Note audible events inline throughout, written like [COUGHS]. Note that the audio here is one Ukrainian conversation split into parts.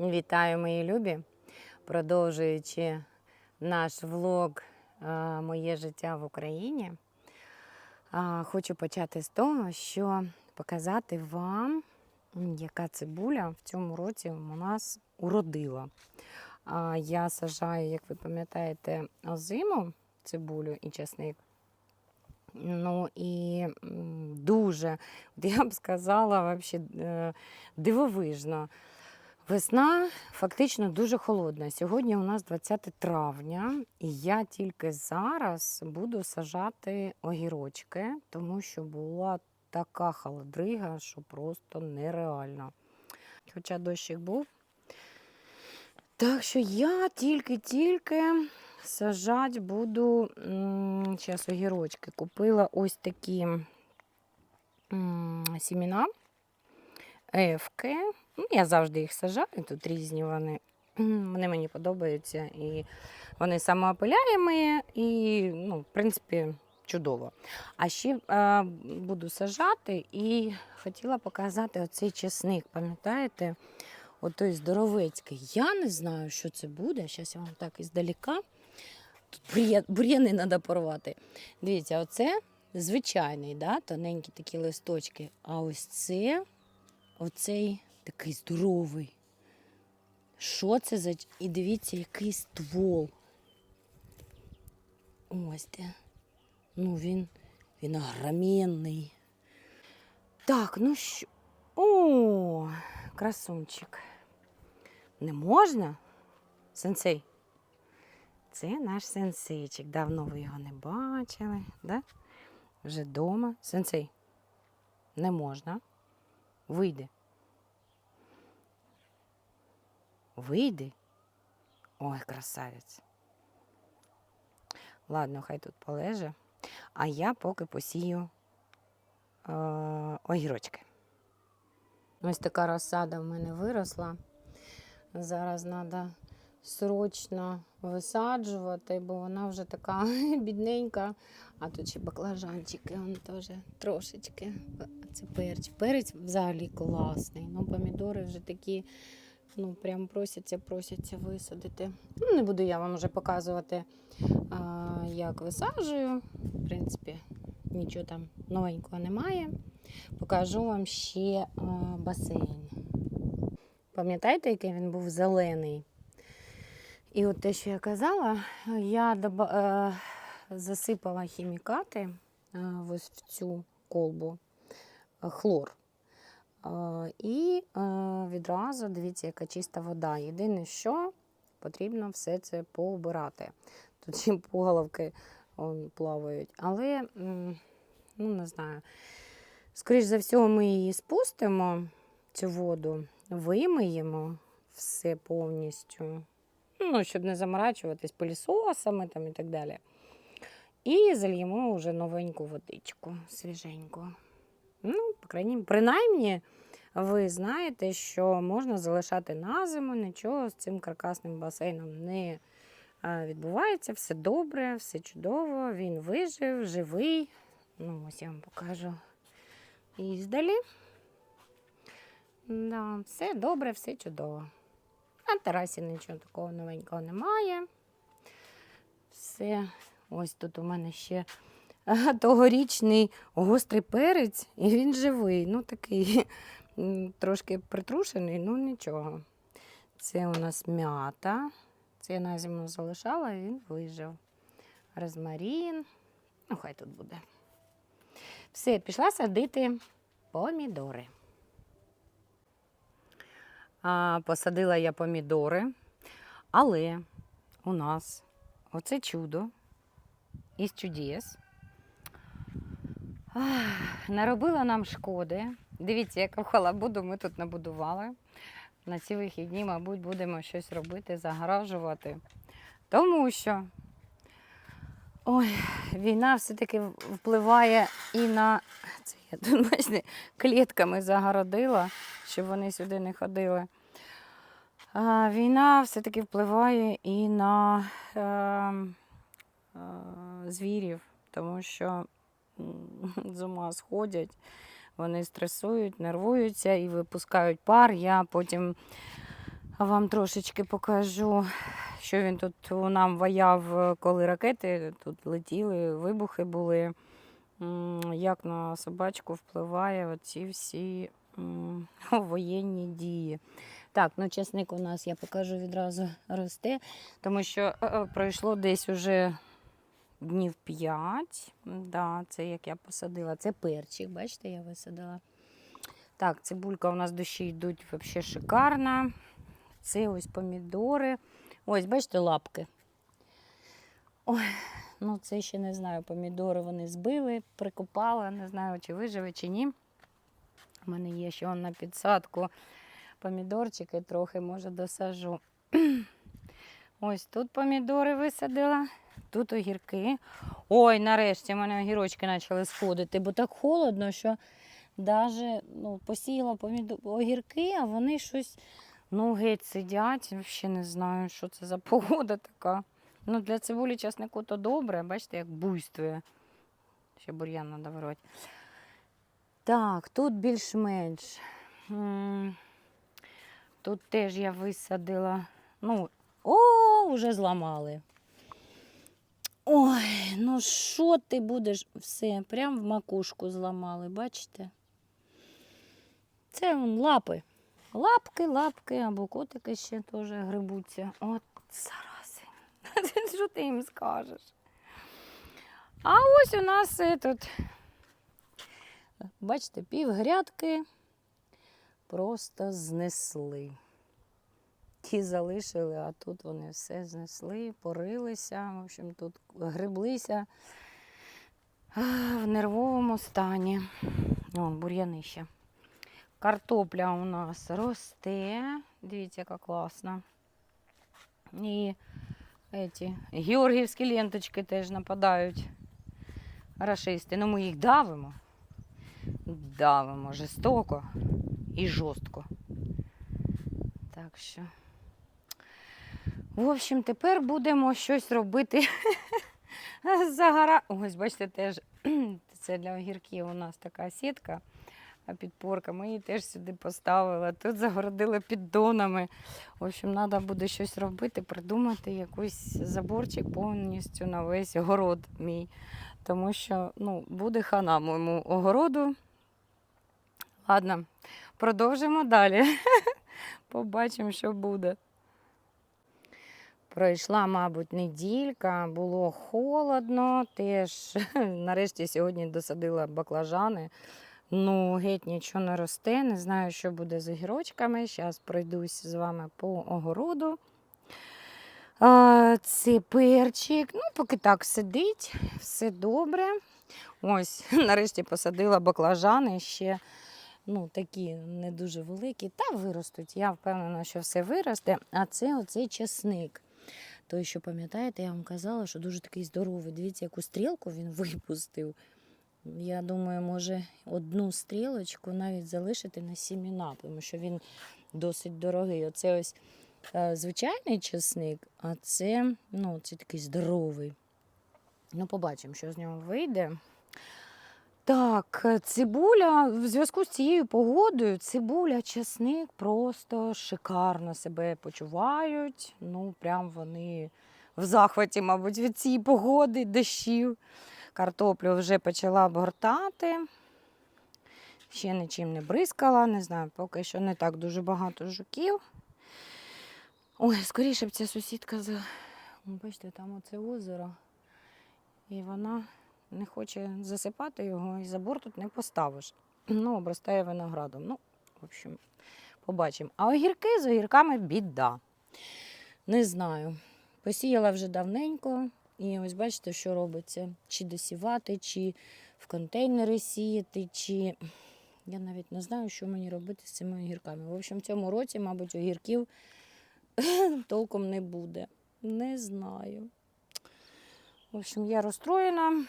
Вітаю, мої любі! Продовжуючи наш влог е, Моє життя в Україні, е, хочу почати з того, що показати вам, яка цибуля в цьому році у нас уродила. Я сажаю, як ви пам'ятаєте, озиму цибулю і часник. Ну і дуже, я б сказала, е, дивовижно. Весна фактично дуже холодна. Сьогодні у нас 20 травня, і я тільки зараз буду сажати огірочки, тому що була така холодрига, що просто нереально. Хоча дощик був. Так що я тільки-тільки сажати буду зараз огірочки. Купила ось такі м, сімена, ефки. Ну, Я завжди їх сажаю, тут різні вони. Вони мені подобаються. І вони самоопиляємі і, ну, в принципі, чудово. А ще е, буду сажати і хотіла показати оцей чесник. Пам'ятаєте? Отой здоровецький. Я не знаю, що це буде. Зараз я вам так іздаліка. Тут бур'яни треба порвати. Дивіться, оце звичайний, да? тоненькі такі листочки. А ось це, оцей такий здоровий. Що це за. І дивіться, який ствол. Ось де. Ну, він, він огроменний. Так, ну що. О, красунчик. Не можна? Сенсей. Це наш сенсейчик. Давно ви його не бачили, да? Вже вдома. Сенсей. Не можна. Вийди. Вийди. Ой, красавець. Ладно, хай тут полеже. А я поки посію е- огірочки. Ось така розсада в мене виросла. Зараз треба срочно висаджувати, бо вона вже така [LAUGHS] бідненька. А тут ще баклажанчики, вони теж трошечки. Це перець. Перець взагалі класний. Ну, помідори вже такі, ну прям просяться, просяться висадити. Ну, не буду я вам вже показувати, а, як висаджую. В принципі, нічого там новенького немає. Покажу вам ще а, басейн. Пам'ятаєте, який він був зелений? І от те, що я казала, я доба- е, засипала хімікати е, ось в цю колбу е, хлор. Е, і е, відразу дивіться, яка чиста вода. Єдине, що потрібно все це пообирати. Тут ще пугаловки плавають. Але, ну не знаю, скоріш за всього, ми її спустимо, цю воду, вимиємо все повністю ну, щоб не заморачуватись пилісосами там і так далі. І зальємо вже новеньку водичку, свіженьку. Ну, по крайній, принаймні, ви знаєте, що можна залишати на зиму, нічого з цим каркасним басейном не відбувається, все добре, все чудово, він вижив, живий. Ну, ось я вам покажу і здалі. Да, все добре, все чудово. На терасі нічого такого новенького немає. Все. Ось тут у мене ще тогорічний гострий перець, і він живий. Ну, такий [LAUGHS] трошки притрушений, ну нічого. Це у нас м'ята. Це я на зиму залишала, і він вижив. Розмарін. Ну, хай тут буде. Все, пішла садити помідори. А, посадила я помідори, але у нас оце чудо із чудес. Наробила нам шкоди. Дивіться, яку халабуду ми тут набудували. На ці вихідні, мабуть, будемо щось робити, загоражувати. Тому що ой, війна все-таки впливає і на це я тут бачите, клітками загородила, щоб вони сюди не ходили. А, війна все-таки впливає і на е, е, звірів, тому що [LAUGHS] з ума сходять, вони стресують, нервуються і випускають пар. Я потім вам трошечки покажу, що він тут нам ваяв, е, коли ракети тут летіли, вибухи були. Як на собачку впливає оці всі [LAUGHS] воєнні дії. Так, ну часник у нас, я покажу відразу росте, тому що е, е, пройшло десь уже днів 5. Да, це як я посадила. Це перчик, бачите, я висадила. Так, цибулька у нас дощі йдуть взагалі шикарна. Це ось помідори. Ось, бачите, лапки. Ой, ну це ще не знаю. Помідори вони збили, прикопала, не знаю, чи виживе, чи ні. У мене є ще на підсадку помідорчики, трохи може досажу. [CLEARS THROAT] Ось тут помідори висадила, тут огірки. Ой, нарешті в мене огірочки почали сходити, бо так холодно, що навіть ну, посіяла огірки, а вони щось ну, геть сидять. Взагалі не знаю, що це за погода така. Ну, для цибулі часнику то добре, бачите, як буйствує. Ще бур'ян треба вирвати. Так, тут більш-менш. Тут теж я висадила. Ну, о, вже зламали. Ой, ну що ти будеш? Все, прям в макушку зламали, бачите? Це вон, лапи. Лапки, лапки, або котики ще теж грибуться. От зарази. [LAUGHS] Що ти їм скажеш? А ось у нас тут, бачите, пів грядки просто знесли. Ті залишили, а тут вони все знесли, порилися, в общем, тут гриблися в нервовому стані. Вон, бур'яни ще. Картопля у нас росте. Дивіться, яка класна. І эти, георгіївські ленточки теж нападають. Рашисти. Ну ми їх давимо. Давимо жорстоко і жорстко. Так що. В общем, тепер будемо щось робити [LAUGHS] загора. Ось, бачите, теж [CLEARS THROAT] це для огірків у нас така сітка, а підпорка. Ми її теж сюди поставили. Тут загородили піддонами. В общем, треба буде щось робити, придумати якийсь заборчик повністю на весь город мій. Тому що ну, буде хана моєму огороду. Ладно, продовжимо далі. [LAUGHS] Побачимо, що буде. Пройшла, мабуть, неділька, було холодно. Теж [LAUGHS] нарешті сьогодні досадила баклажани. Ну, геть нічого не росте. Не знаю, що буде з огірочками. Зараз пройдусь з вами по огороду. А, це перчик. Ну, поки так сидить, все добре. Ось, [LAUGHS] нарешті посадила баклажани ще ну, такі не дуже великі, та виростуть. Я впевнена, що все виросте. А це оцей чесник. Той, що пам'ятаєте, я вам казала, що дуже такий здоровий. Дивіться, яку стрілку він [LAUGHS] випустив. Я думаю, може одну стрілочку навіть залишити на сіміна, тому що він досить дорогий. Оце ось е, звичайний чесник, а це, ну, це такий здоровий. Ну, побачимо, що з нього вийде. Так, е, цибуля в зв'язку з цією погодою, цибуля, чесник просто шикарно себе почувають. Ну, прям вони в захваті, мабуть, від цієї погоди, дощів. Картоплю вже почала обгортати. Ще нічим не бризкала, не знаю, поки що не так дуже багато жуків. Ой, скоріше б ця сусідка за. Бачите, там оце озеро. І вона не хоче засипати його, і забор тут не поставиш. [CLEARS THROAT] Ну, обростає виноградом. Ну, в общем, побачимо. А огірки з огірками біда. Не знаю. Посіяла вже давненько, і ось бачите, що робиться. Чи досівати, чи в контейнери сіяти, чи. [CLEARS THROAT] Я навіть не знаю, що мені робити з цими огірками. В общем, в цьому році, мабуть, огірків [CLEARS THROAT] толком не буде. Не знаю. В общем, я розстроєна.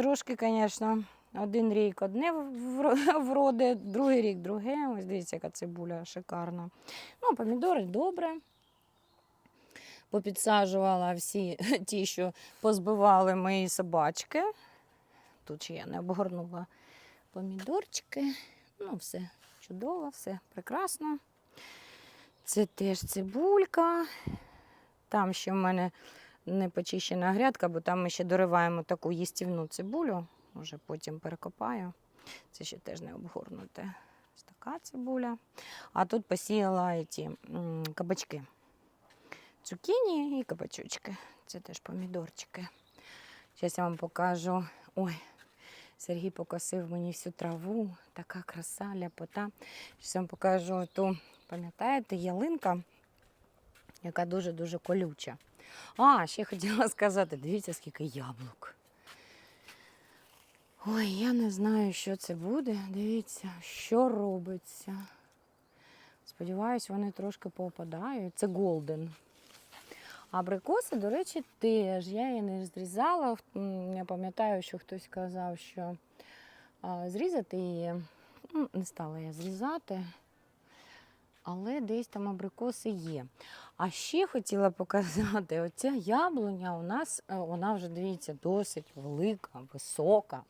Трошки, звісно, один рік одне [LAUGHS] вроде, другий рік друге. Ось дивіться, яка цибуля шикарна. Ну, помідори добре. Попідсаджувала всі [LAUGHS] ті, що позбивали мої собачки. Тут ще я не обгорнула помідорчики. Ну, все чудово, все прекрасно. Це теж цибулька. Там ще в мене не почищена грядка, бо там ми ще дориваємо таку їстівну цибулю. Може потім перекопаю. Це ще теж не обгорнуте. Ось така цибуля. А тут посіяла ці кабачки. Цукіні і кабачочки. Це теж помідорчики. Зараз я вам покажу. Ой, Сергій покосив мені всю траву. Така краса, ляпота. Зараз я вам покажу ту, пам'ятаєте, ялинка, яка дуже-дуже колюча. А, ще хотіла [LAUGHS] сказати, дивіться, скільки яблук. Ой, я не знаю, що це буде. Дивіться, що робиться. Сподіваюсь, вони трошки попадають. Це голден. Абрикоси, до речі, теж. Я її не зрізала. Я пам'ятаю, що хтось казав, що зрізати її. Не стала я зрізати, але десь там абрикоси є. А ще хотіла показати, [LAUGHS] оця яблуня у нас, е, вона вже, дивіться, досить велика, висока,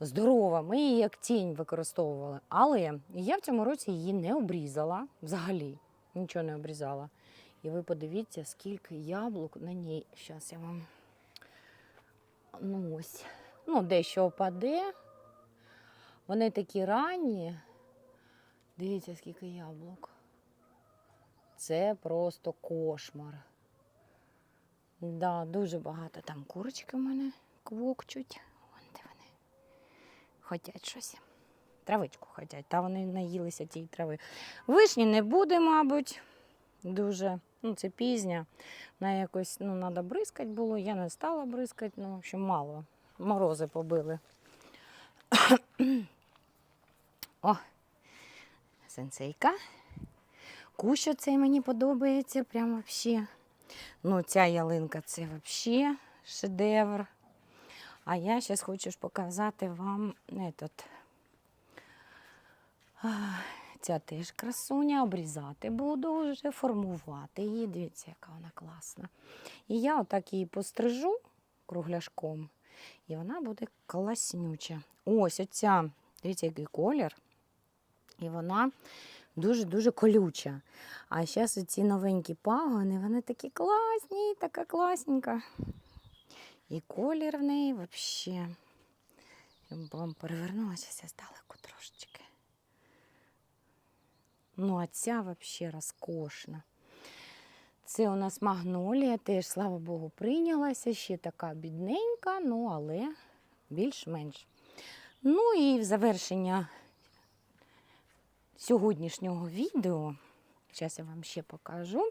здорова. Ми її як тінь використовували. Але я в цьому році її не обрізала взагалі. Нічого не обрізала. І ви подивіться, скільки яблук на ній. Зараз я вам. Ну ось. Ну, дещо опаде. Вони такі ранні. Дивіться, скільки яблук. Це просто кошмар. Да, дуже багато там курочки в мене квокчуть. Вон де вони. Хотять щось. Травичку хотять. Та вони наїлися тієї трави. Вишні не буде, мабуть. Дуже. Ну, це пізня. Вона якось ну, треба бризкати було. Я не стала бризкати, ну, общем, мало. Морози побили. [COUGHS] О, сенсейка. Кущ оцей мені подобається, прям взагалі. Ну, ця ялинка це взагалі шедевр. А я зараз хочу показати вам этот. Ця теж красуня, обрізати буду вже, формувати її. Дивіться, яка вона класна. І я отак її пострижу кругляшком, і вона буде класнюча. Ось оця, дивіться, який колір. І вона дуже-дуже колюча. А зараз оці новенькі пагони, вони такі класні, така класненька. І колір в неї взагалі. Я вам перевернулася здалеку трошечки. Ну, а ця взагалі розкошна. Це у нас магнолія, теж, слава Богу, прийнялася. Ще така бідненька, ну але більш-менш. Ну і в завершення сьогоднішнього відео, зараз я вам ще покажу.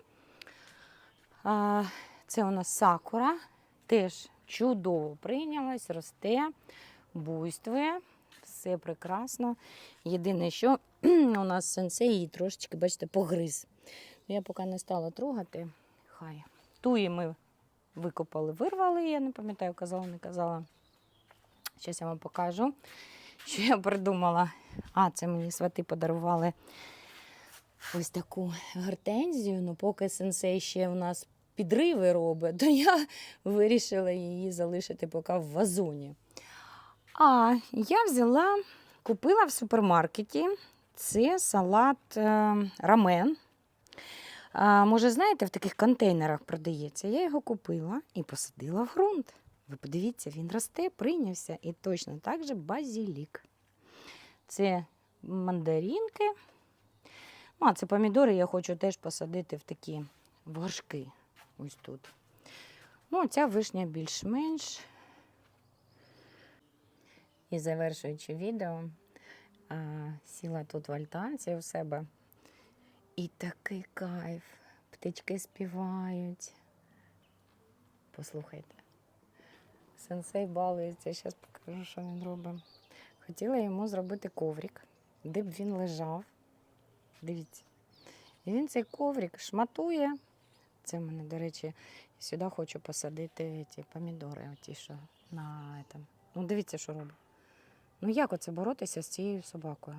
Це у нас сакура, теж чудово прийнялась, росте, буйствує, все прекрасно. Єдине, що [CLEARS THROAT] у нас сенсей її трошечки, бачите, погриз. Я поки не стала трогати, хай. Туї ми викопали, вирвали, я не пам'ятаю, казала, не казала. Зараз я вам покажу, що я придумала. А, це мені свати подарували ось таку гортензію. Ну, поки сенсей ще у нас підриви робить, то я вирішила її залишити поки в вазоні. А я взяла, купила в супермаркеті. Це салат е, рамен. А, може, знаєте, в таких контейнерах продається. Я його купила і посадила в ґрунт. Ви подивіться, він росте, прийнявся. І точно так же базілік. Це мандаринки. Ну, а це помідори я хочу теж посадити в такі горшки. Ось тут. Ну, ця вишня більш-менш. І завершуючи відео, сіла тут в альтанці у себе. І такий кайф. Птички співають. Послухайте. Сенсей балується, зараз покажу, що він робить. Хотіла йому зробити коврик, де б він лежав. Дивіться. І він цей коврик шматує. Це в мене, до речі, сюди хочу посадити ті помідори, ті, що на этом. Ну, дивіться, що робить. Ну як оце боротися з цією собакою?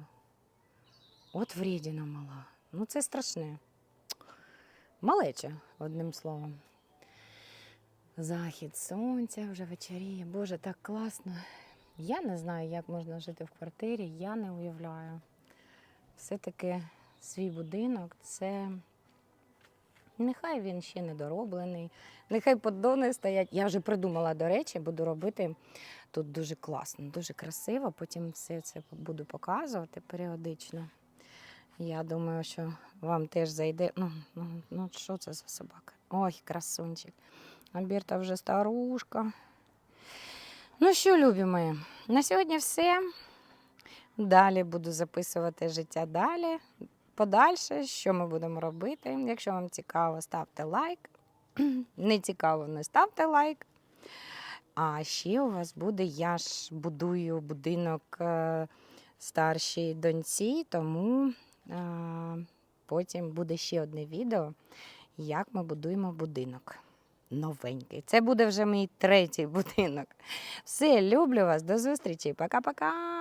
От врідіна мала. Ну це страшне. Малеча, одним словом. Захід сонця вже вечоріє. Боже, так класно. Я не знаю, як можна жити в квартирі, я не уявляю. Все-таки свій будинок, це нехай він ще не дороблений, нехай поддони стоять. Я вже придумала, до речі, буду робити тут дуже класно, дуже красиво. Потім все це буду показувати періодично. Я думаю, що вам теж зайде. Ну, ну, ну що це за собака? Ой, красунчик. А Бірта вже старушка. Ну що, любі мої, на сьогодні все. Далі буду записувати життя далі. Подальше, що ми будемо робити. Якщо вам цікаво, ставте лайк. [CLEARS THROAT] Не цікаво, не ставте лайк. А ще у вас буде, я ж будую будинок е, старшій доньці, тому е, потім буде ще одне відео, як ми будуємо будинок. Новенький. Це буде вже мій третій [LAUGHS] будинок. Все, люблю вас, до зустрічі. Пока-пока.